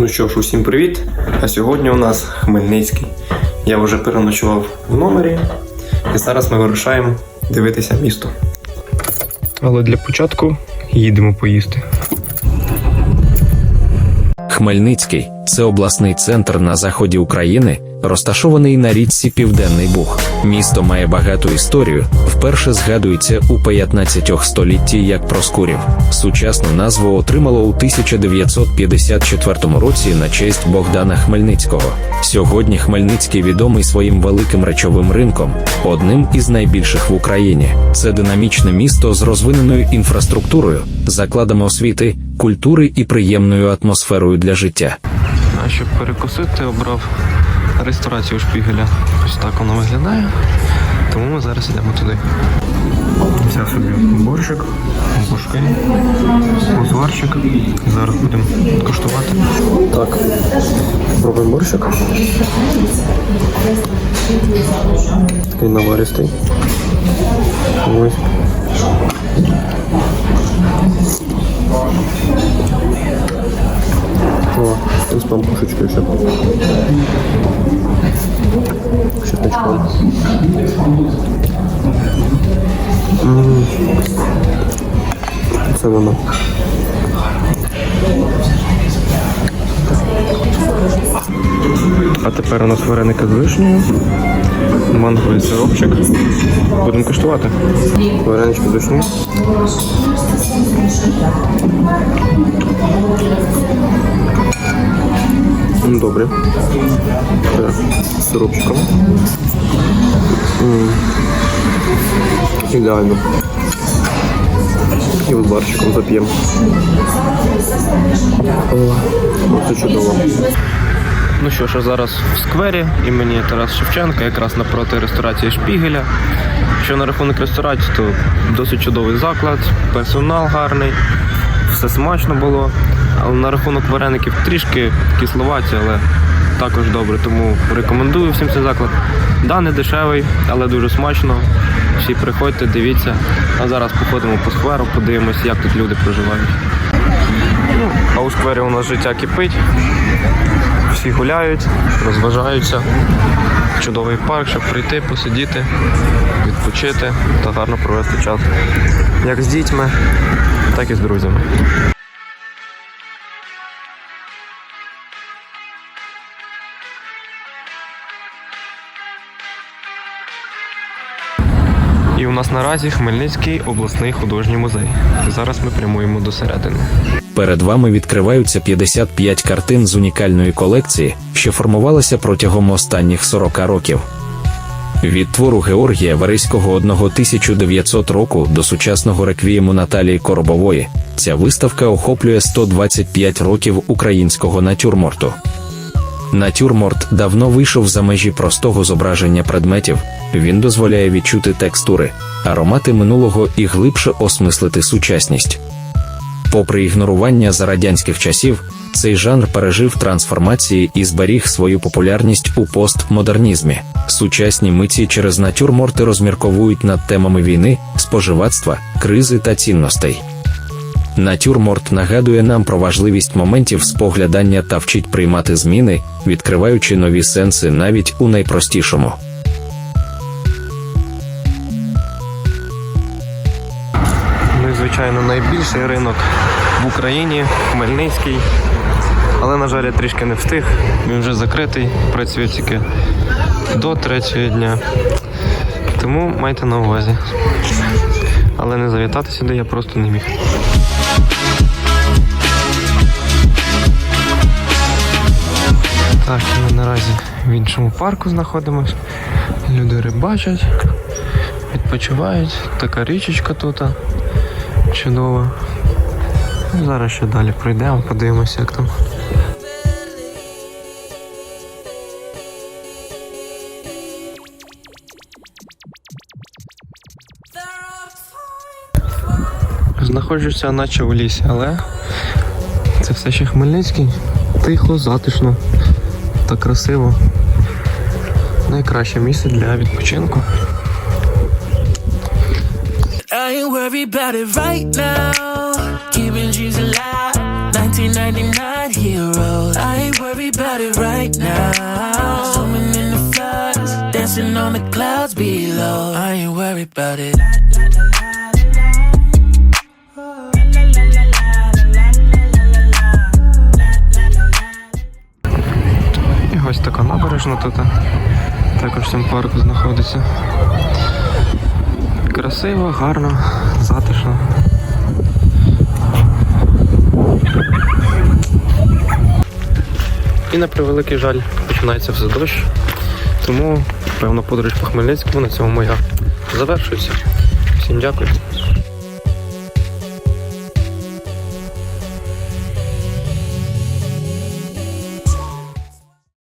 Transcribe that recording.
Ну що ж, усім привіт! А сьогодні у нас Хмельницький. Я вже переночував в номері, і зараз ми вирушаємо дивитися місто. Але для початку їдемо поїсти. Хмельницький це обласний центр на заході України, розташований на річці Південний Буг. Місто має багату історію. Вперше згадується у 15 столітті як Проскурів. Сучасну назву отримало у 1954 році на честь Богдана Хмельницького. Сьогодні Хмельницький відомий своїм великим речовим ринком, одним із найбільших в Україні. Це динамічне місто з розвиненою інфраструктурою, закладами освіти, культури і приємною атмосферою для життя. Щоб перекусити, обрав ресторацію Шпігеля. Ось так воно виглядає. Тому ми зараз йдемо туди. Взяв собі борщик, бушки, узварчик. Зараз будемо коштувати. Так, пробуємо борщик. Такий наваристий. Ось. О, з пампушечкою ще. Чесночком. М. Це воно. А тепер у нас вареники з вишнею, манговий сиропчик. Будемо куштувати. Варенички з вишнею. Добре. Так, сиропчиком. Ідеально. І от барчиком зап'ємо. Це чудово. Ну що ж, зараз в сквері імені Тарас Шевченка, якраз напроти ресторації Шпігеля. Що на рахунок ресторації, то досить чудовий заклад, персонал гарний, все смачно було. Але на рахунок вареників трішки кисловаті, але також добре. Тому рекомендую всім цей заклад. Да, не дешевий, але дуже смачно. Всі приходьте, дивіться. А зараз походимо по скверу, подивимося, як тут люди проживають. Ну, а у сквері у нас життя кипить. Всі гуляють, розважаються. Чудовий парк, щоб прийти, посидіти, відпочити та гарно провести час. Як з дітьми, так і з друзями. І у нас наразі Хмельницький обласний художній музей. Зараз ми прямуємо до середини. Перед вами відкриваються 55 картин з унікальної колекції, що формувалася протягом останніх 40 років. Від твору Георгія Верейського 1900 року до сучасного реквієму Наталії Коробової ця виставка охоплює 125 років українського натюрморту. Натюрморт давно вийшов за межі простого зображення предметів. Він дозволяє відчути текстури, аромати минулого і глибше осмислити сучасність. Попри ігнорування за радянських часів, цей жанр пережив трансформації і зберіг свою популярність у постмодернізмі. Сучасні митці через натюрморти розмірковують над темами війни, споживацтва, кризи та цінностей. Натюрморт нагадує нам про важливість моментів споглядання та вчить приймати зміни, відкриваючи нові сенси навіть у найпростішому. Найбільший ринок в Україні Хмельницький. Але, на жаль, я трішки не встиг. Він вже закритий, працює тільки до третього дня. Тому майте на увазі. Але не завітати сюди я просто не міг. Так, ми наразі в іншому парку знаходимось. Люди рибачать, відпочивають. Така річечка тут. Чудова. Ну, Зараз ще далі пройдемо, подивимося, як там. Знаходжуся наче у лісі, але це все ще Хмельницький. Тихо, затишно та красиво. Найкраще місце для відпочинку. I ain't worried about it right now. Keeping dreams alive. 1999. heroes. I ain't worried about it right now. Swimming in the floods, dancing on the clouds below. I ain't worried about it. І ось така набережна тут. Також в цьому парку знаходиться. Красиво, гарно, затишно. І на превеликий жаль починається все дощ. Тому, певно, подорож по Хмельницькому на цьому моя завершується. Всім дякую.